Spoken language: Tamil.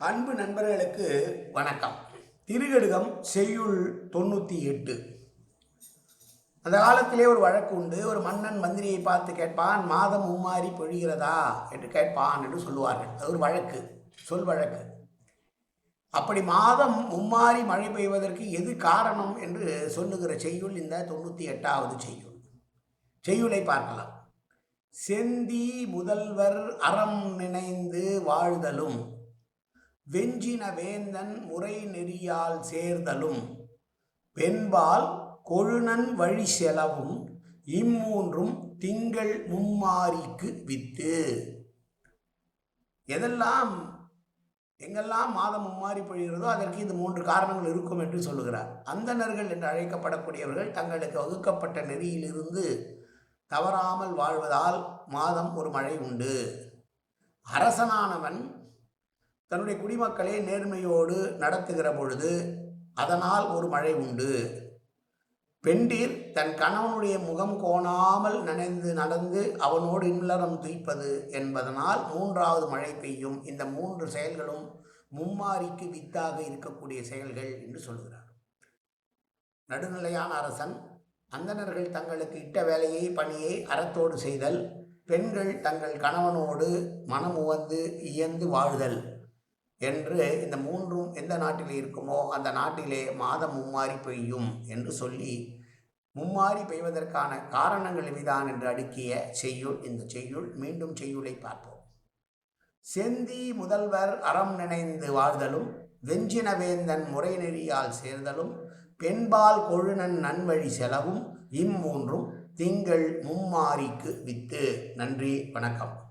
அன்பு நண்பர்களுக்கு வணக்கம். திருகடுகம் செய்யுள் தொண்ணூற்றி எட்டு. அந்த காலத்திலே ஒரு வழக்கு உண்டு. ஒரு மன்னன் மந்திரியை பார்த்து கேட்பான் மாதம் மும்மாறி பொழிகிறதா? என்று கேட்பான் என்று சொல்லுவார்கள். அது ஒரு வழக்கு சொல் வழக்கு. அப்படி மாதம் மும்மாறி மழை பெய்வதற்கு எது காரணம் என்று சொல்லுகிற செய்யுள் இந்த தொண்ணூற்றி எட்டாவது செய்யுள். செய்யுளை பார்க்கலாம். செந்தி முதல்வர் அறம் நினைந்து வாழ்தலும் வெஞ்சின வேந்தன் முறை நெறியால் சேர்தலும் பெண்பால் கொழுநன் வழி செலவும் இம்மூன்றும் திங்கள் மும்மாரிக்கு வித்து. எதெல்லாம் எங்கெல்லாம் மாதம் மும்மாறி பொழிகிறதோ அதற்கு இந்த மூன்று காரணங்கள் இருக்கும் என்று சொல்லுகிறார். அந்தணர்கள் என்று அழைக்கப்படக்கூடியவர்கள் தங்களுக்கு வகுக்கப்பட்ட நெறியிலிருந்து தவறாமல் வாழ்வதால் மாதம் ஒரு மழை உண்டு. அரசனானவன் தன்னுடைய குடிமக்களை நேர்மையோடு நடத்துகிற பொழுது அதனால் ஒரு மழை உண்டு. பெண்டீர் தன் கணவனுடைய முகம் கோணாமல் நனைந்து நடந்து அவனோடு இல்லறம் துய்ப்பது என்பதனால் மூன்றாவது மழை பெய்யும். இந்த மூன்று செயல்களும் மும்மாரிக்கு வித்தாக இருக்கக்கூடிய செயல்கள் என்று சொல்கிறார். நடுநிலையான அரசன் அந்தணர்கள் தங்களுக்கு இட்ட வேலையை பணியை அறத்தோடு செய்தல் பெண்கள் தங்கள் கணவனோடு மனம் உவந்து இயந்து வாழ்தல். என்று இந்த மூன்றும் எந்த நாட்டில் இருக்குமோ அந்த நாட்டிலே மாதம் மும்மாறி பெய்யும் என்று சொல்லி மும்மாறி பெய்வதற்கான காரணங்கள் இவைதான் என்று அடுக்கிய செய்யுள் இந்த செய்யுள் மீண்டும் செய்யுளை பார்ப்போம். செந்தி முதல்வர் அறம் நினைந்து வாழ்தலும் வெஞ்சினவேந்தன் முறைநெறியால் முறை நெறியால் சேர்தலும் பெண்பால் கொழுநன் நன்வழி செலவும் இம்மூன்றும் திங்கள் மும்மாரிக்கு வித்து. நன்றி வணக்கம்.